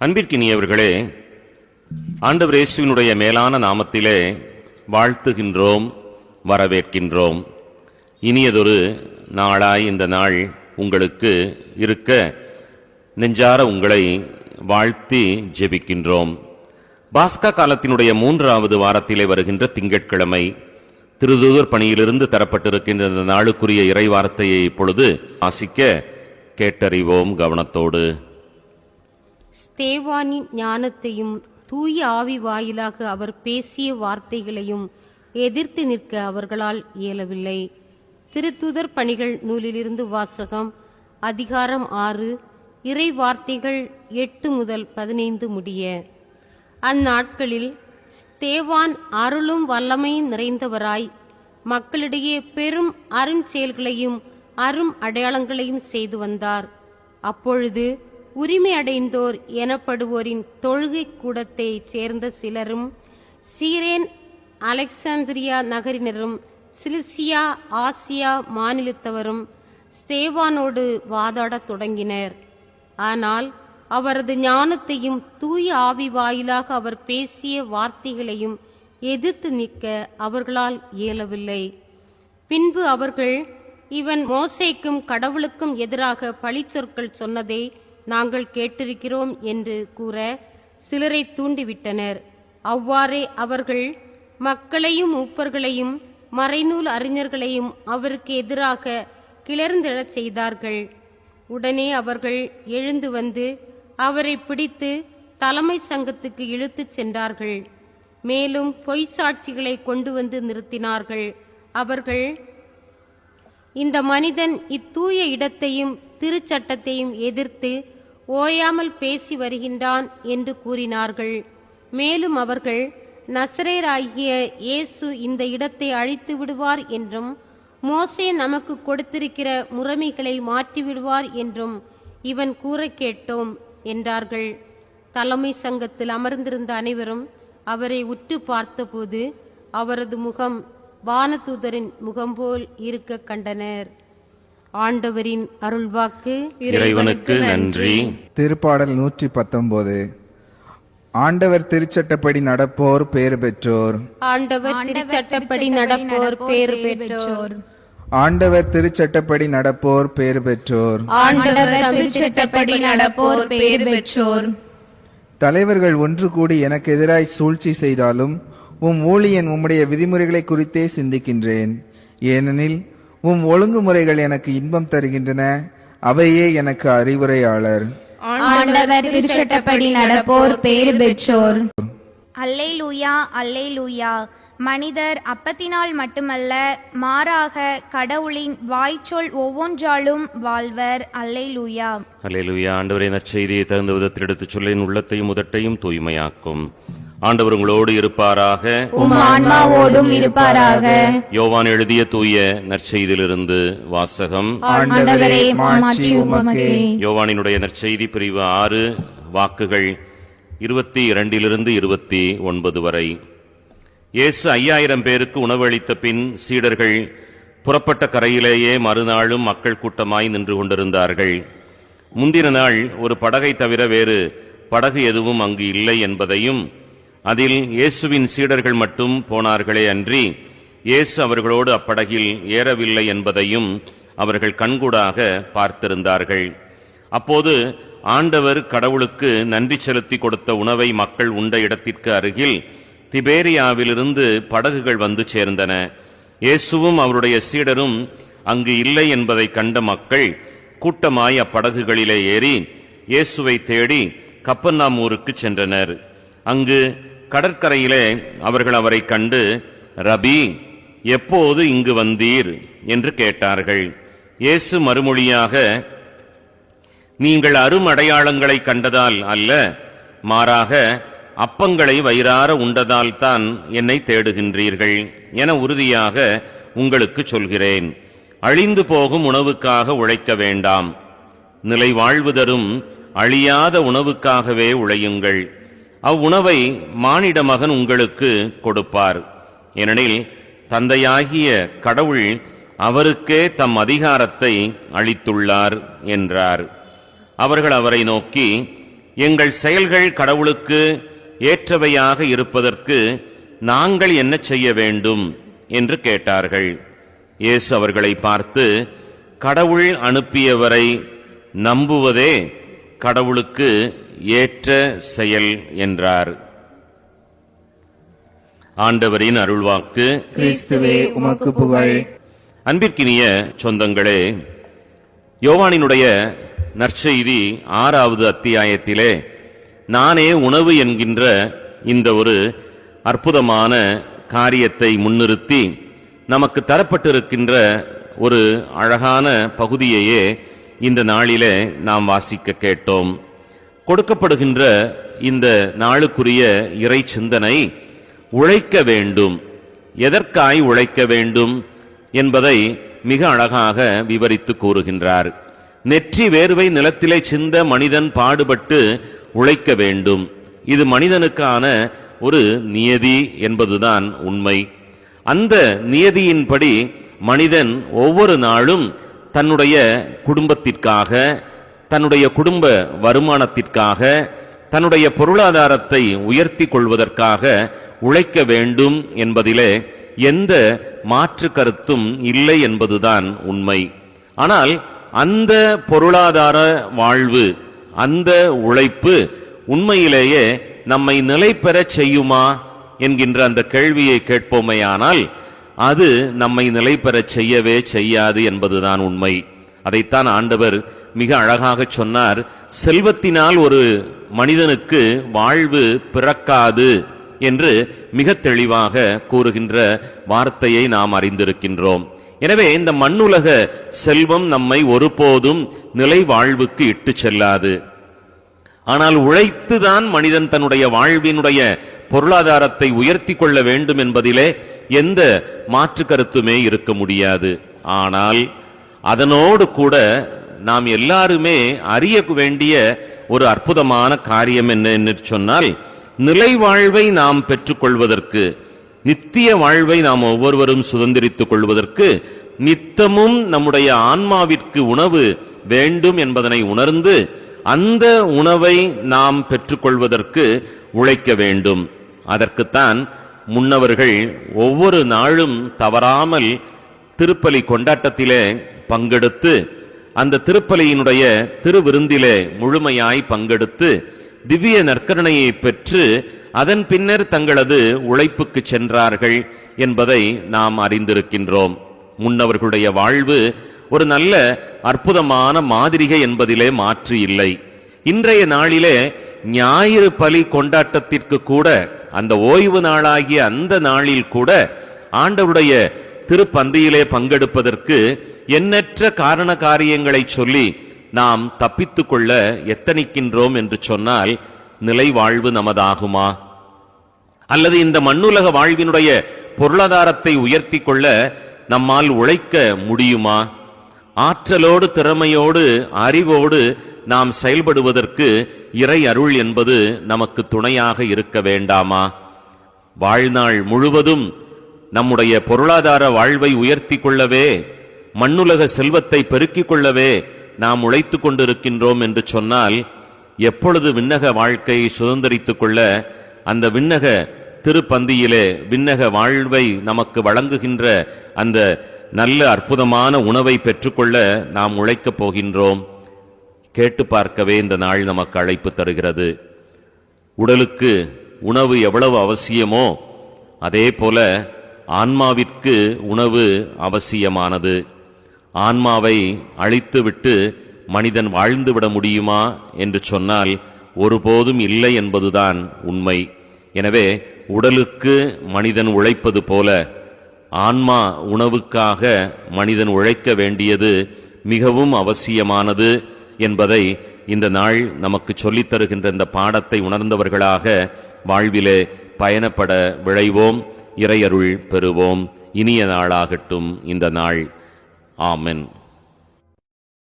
அன்பிற்கினியவர்களே ஆண்டவர் இயேசுவினுடைய மேலான நாமத்திலே வாழ்த்துகின்றோம் வரவேற்கின்றோம். இனியதொரு நாளாய் இந்த நாள் உங்களுக்கு இருக்க நெஞ்சார உங்களை வாழ்த்தி ஜெபிக்கின்றோம். பாஸ்கா காலத்தினுடைய மூன்றாவது வாரத்திலே வருகின்ற திங்கட்கிழமை திருதூதர் பணியிலிருந்து தரப்பட்டிருக்கின்ற இந்த நாளுக்குரிய இறைவார்த்தையை இப்பொழுது ஆசிக்க கேட்டறிவோம் கவனத்தோடு. ஸ்தேவானின் ஞானத்தையும் தூய ஆவி வாயிலாக அவர் பேசிய வார்த்தைகளையும் எதிர்த்து நிற்க அவர்களால் இயலவில்லை. திருத்துதர் பணிகள் நூலிலிருந்து வாசகம் அதிகாரம் ஆறு இறை வார்த்தைகள் எட்டு முதல் பதினைந்து முடிய. அந்நாட்களில் ஸ்தேவான் அருளும் வல்லமையும் நிறைந்தவராய் மக்களிடையே பெரும் அருஞ்செயல்களையும் அரும் அடையாளங்களையும் செய்து வந்தார். அப்பொழுது உரிமையடைந்தோர் எனப்படுவோரின் தொழுகை கூடத்தைச் சேர்ந்த சிலரும் சீரேன் அலெக்சாந்திரியா நகரினரும் சிலிசியா ஆசியா மாநிலத்தவரும் ஸ்தேவானோடு வாதாடத் தொடங்கினர். ஆனால் அவரது ஞானத்தையும் தூய ஆவி வாயிலாக அவர் பேசிய வார்த்தைகளையும் எதிர்த்து நிற்க அவர்களால் இயலவில்லை. பின்பு அவர்கள் இவன் மோசைக்கும் கடவுளுக்கும் எதிராக பழிச்சொற்கள் சொன்னதை நாங்கள் கேட்டிருக்கிறோம் என்று கூற சிலரை தூண்டிவிட்டனர். அவ்வாறே அவர்கள் மக்களையும் மூப்பர்களையும் மறைநூல் அறிஞர்களையும் அவருக்கு எதிராக கிளர்ந்தெழச் செய்தார்கள். உடனே அவர்கள் எழுந்து வந்து அவரை பிடித்து தலைமை சங்கத்துக்கு இழுத்துச் சென்றார்கள். மேலும் பொய் சாட்சிகளை கொண்டு வந்து நிறுத்தினார்கள். அவர்கள் இந்த மனிதன் இத்தூய இடத்தையும் திருச்சட்டத்தையும் எதிர்த்து ஓயாமல் பேசி வருகின்றான் என்று கூறினார்கள். மேலும் அவர்கள் நசரேராகிய இயேசு இந்த இடத்தை அழித்து விடுவார் என்றும் மோசே நமக்கு கொடுத்திருக்கிற முறைமைகளை மாற்றிவிடுவார் என்றும் இவன் கூற கேட்டோம் என்றார்கள். தலைமை சங்கத்தில் அமர்ந்திருந்த அனைவரும் அவரை உற்று பார்த்தபோது அவரது முகம் வானதூதரின் முகம்போல் இருக்க கண்டனர். ஆண்டவரின் அருள்வாக்கு இறைவனுக்கு நன்றி. திருப்பாடல் நூற்றி பத்தொன்பது ஆண்டவர் திருச்சட்டப்படி நடப்போர் பேறு பெற்றோர். ஆண்டவர் திருச்சட்டப்படி நடப்போர் பேறு பெற்றோர். ஆண்டவர் திருச்சட்டப்படி நடப்போர் பேறு பெற்றோர். ஆண்டவர் திருச்சட்டப்படி நடப்போர் பேர் பெற்றோர். தலைவர்கள் ஒன்று கூடி எனக்கு எதிராய் சூழ்ச்சி செய்தாலும் உம் ஊழியன் உம்முடைய விதிமுறைகளை குறித்தே சிந்திக்கின்றேன். ஏனெனில் உம் ஒழுங்குமுறைகள் எனக்கு இன்பம் தருகின்றன அவையே எனக்கு அறிவுரையாளர். ஆண்டவர் திருச்சட்டப்படி நடப்போர் பேர் பெற்றோர். அல்லேலூயா அல்லேலூயா. மனிதர் அப்பத்தினால் மட்டுமல்ல மாறாக கடவுளின் வாய்ச்சொல் ஒவ்வொன்றாலும் வாழ்வர். அல்லேலூயா. அல்லேலூயா. ஆண்டவரே நற்செய்தியை தகுந்த விதத்தில் எடுத்துச் சொல்ல என் உள்ளத்தையும் உதட்டையும் தூய்மையாக்கும். ஆண்டவர் உங்களோடு இருப்பாராக. ஆன்மாவோடும் இருப்பாராக. யோவான் எழுதிய தூய நற்செய்தியிலிருந்து வாசகம். யோவானினுடைய நற்செய்தி பிரிவு ஆறு வாக்குகள் இருபத்தி இரண்டிலிருந்து இருபத்தி ஒன்பது வரை. இயேசு ஐயாயிரம் பேருக்கு உணவளித்த பின் சீடர்கள் புறப்பட்ட கரையிலேயே மறுநாளும் மக்கள் கூட்டமாய் நின்று கொண்டிருந்தார்கள். முந்தின நாள் ஒரு படகை தவிர வேறு படகு எதுவும் அங்கு இல்லை என்பதையும் அதில் இயேசுவின் சீடர்கள் மட்டும் போனார்களே அன்றி இயேசு அவர்களோடு அப்படகில் ஏறவில்லை என்பதையும் அவர்கள் கண்கூடாக பார்த்திருந்தார்கள். அப்போது ஆண்டவர் கடவுளுக்கு நன்றி செலுத்தி கொடுத்த உணவை மக்கள் உண்ட இடத்திற்கு அருகில் திபேரியாவிலிருந்து படகுகள் வந்து சேர்ந்தன. இயேசுவும் அவருடைய சீடரும் அங்கு இல்லை என்பதை கண்ட மக்கள் கூட்டமாய் அப்படகுகளிலே ஏறி இயேசுவை தேடி கப்பர்நாமூருக்கு சென்றனர். அங்கு கடற்கரையிலே அவர்கள் அவரை கண்டு ரபி எப்போது இங்கு வந்தீர்? என்று கேட்டார்கள். இயேசு மறுமொழியாக நீங்கள் அரும் அடையாளங்களை கண்டதால் அல்ல மாறாக அப்பங்களை வயிறார உண்டதால் தான் என்னை தேடுகின்றீர்கள் என உறுதியாக உங்களுக்கு சொல்கிறேன். அழிந்து போகும் உணவுக்காக உழைக்க வேண்டாம். நிலை வாழ்வு தரும் அழியாத உணவுக்காகவே உழையுங்கள். அவ்வுணவை மானிட மகன் உங்களுக்கு கொடுப்பார். ஏனெனில் தந்தையாகிய கடவுள் அவருக்கே தம் அதிகாரத்தை அளித்துள்ளார் என்றார். அவர்கள் அவரை நோக்கி எங்கள் செயல்கள் கடவுளுக்கு ஏற்றவையாக இருப்பதற்கு நாங்கள் என்ன செய்ய வேண்டும்? என்று கேட்டார்கள். இயேசு அவர்களை பார்த்து கடவுள் அனுப்பியவரை நம்புவதே கடவுளுக்கு ஏற்ற செயல் என்றார். ஆண்டவரின் அருள்வாக்கு. கிறிஸ்துவே உமக்கு புகழ். அன்பிற்கினிய சொந்தங்களே யோவானினுடைய நற்செய்தி ஆறாவது அத்தியாயத்திலே நானே உணவு என்கின்ற இந்த ஒரு அற்புதமான காரியத்தை முன்னிறுத்தி நமக்கு தரப்பட்டிருக்கின்ற ஒரு அழகான பகுதியையே இந்த நாளிலே நாம் வாசிக்க கேட்டோம். கொடுக்கப்படுகின்ற இந்த நாளுக்குரிய இறை சிந்தனை உழைக்க வேண்டும். எதற்காய் உழைக்க வேண்டும் என்பதை மிக அழகாக விவரித்து கூறுகின்றார். நெற்றி வேர்வை நிலத்திலே சிந்த மனிதன் பாடுபட்டு உழைக்க வேண்டும். இது மனிதனுக்கான ஒரு நியதி என்பதுதான் உண்மை. அந்த நியதியின்படி மனிதன் ஒவ்வொரு நாளும் தன்னுடைய குடும்பத்திற்காக தன்னுடைய குடும்ப வருமானத்திற்காக தன்னுடைய பொருளாதாரத்தை உயர்த்தி கொள்வதற்காக உழைக்க வேண்டும் என்பதிலே எந்த மாற்று கருத்தும் இல்லை என்பதுதான் உண்மை. ஆனால் அந்த பொருளாதார வாழ்வு அந்த உழைப்பு உண்மையிலேயே நம்மை நிலை பெறச் செய்யுமா என்கின்ற அந்த கேள்வியை கேட்போமேயானால் அது நம்மை நிலை பெறச் செய்யவே செய்யாது என்பதுதான் உண்மை. அதைத்தான் ஆண்டவர் மிக அழகாக சொன்னார் செல்வத்தினால் ஒரு மனிதனுக்கு வாழ்வு பிறக்காது என்று மிக தெளிவாக கூறுகின்ற வார்த்தையை நாம் அறிந்திருக்கின்றோம். எனவே இந்த மண்ணுலக செல்வம் நம்மை ஒருபோதும் நிலை வாழ்வுக்கு இட்டு செல்லாது. ஆனால் உழைத்துதான் மனிதன் தன்னுடைய வாழ்வினுடைய பொருளாதாரத்தை உயர்த்தி கொள்ள வேண்டும் என்பதிலே எந்த மாற்று கருத்துமே இருக்க முடியாது. ஆனால் அதனோடு கூட நாம் எல்லாருமே அறிய வேண்டிய ஒரு அற்புதமான காரியம் என்ன சொன்னால் நிலை வாழ்வை நாம் பெற்றுக்கொள்வதற்கு நித்திய வாழ்வை நாம் ஒவ்வொருவரும் சுதந்திரித்துக் கொள்வதற்கு நித்தமும் நம்முடைய ஆன்மாவிற்கு உணவு வேண்டும் என்பதனை உணர்ந்து அந்த உணவை நாம் பெற்றுக்கொள்வதற்கு உழைக்க வேண்டும். அதற்குத்தான் முன்னவர்கள் ஒவ்வொரு நாளும் தவறாமல் திருப்பலி கொண்டாட்டத்திலே பங்கெடுத்து அந்த திருப்பலியினுடைய திருவிருந்திலே முழுமையாய் பங்கெடுத்து திவ்ய நற்கருணையை பெற்று அதன் பின்னர் தங்களது உழைப்புக்கு சென்றார்கள் என்பதை நாம் அறிந்திருக்கின்றோம். முன்னவர்களுடைய வாழ்வு ஒரு நல்ல அற்புதமான மாதிரிகை என்பதிலே மாற்று இல்லை. இன்றைய நாளிலே ஞாயிறு பலி கொண்டாட்டத்திற்கு கூட அந்த ஓய்வு நாளாகிய அந்த நாளில் கூட ஆண்டவருடைய திருப்பந்தியிலே பங்கெடுப்பதற்கு எண்ணற்ற காரண காரியங்களை சொல்லி நாம் தப்பித்துக் கொள்ள எத்தனிக்கின்றோம் என்று சொன்னால் நிலை வாழ்வு நமதாகுமா? அல்லது இந்த மண்ணுலக வாழ்வினுடைய பொருளாதாரத்தை உயர்த்தி கொள்ள நம்மால் உழைக்க முடியுமா? ஆற்றலோடு திறமையோடு அறிவோடு நாம் செயல்படுவதற்கு இறை அருள் என்பது நமக்கு துணையாக இருக்க வேண்டாமா? வாழ்நாள் முழுவதும் நம்முடைய பொருளாதார வாழ்வை உயர்த்தி கொள்ளவே மண்ணுலக செல்வத்தை பெருக்கிக் கொள்ளவே நாம் உழைத்துக் கொண்டிருக்கின்றோம் என்று சொன்னால் எப்பொழுது விண்ணக வாழ்க்கையை சுதந்திரித்துக் கொள்ள அந்த விண்ணக திருப்பந்தியிலே விண்ணக வாழ்வை நமக்கு வழங்குகின்ற அந்த நல்ல அற்புதமான உணவை பெற்றுக்கொள்ள நாம் உழைக்கப் போகின்றோம். கேட்டு பார்க்கவே இந்த நாள் நமக்கு அழைப்பு தருகிறது. உடலுக்கு உணவு எவ்வளவு அவசியமோ அதே போல ஆன்மாவிற்கு உணவு அவசியமானது. ஆன்மாவை அழித்துவிட்டு மனிதன் வாழ்ந்துவிட முடியுமா என்று சொன்னால் ஒருபோதும் இல்லை என்பதுதான் உண்மை. எனவே உடலுக்கு மனிதன் உழைப்பது போல ஆன்மா உணவுக்காக மனிதன் உழைக்க வேண்டியது மிகவும் அவசியமானது என்பதை இந்த நாள் நமக்கு சொல்லித் தருகின்ற இந்த பாடத்தை உணர்ந்தவர்களாக வாழ்விலே பயணப்பட விழைவோம் இறையருள் பெறுவோம். இனிய நாளாகட்டும் இந்த நாள். ஆமென்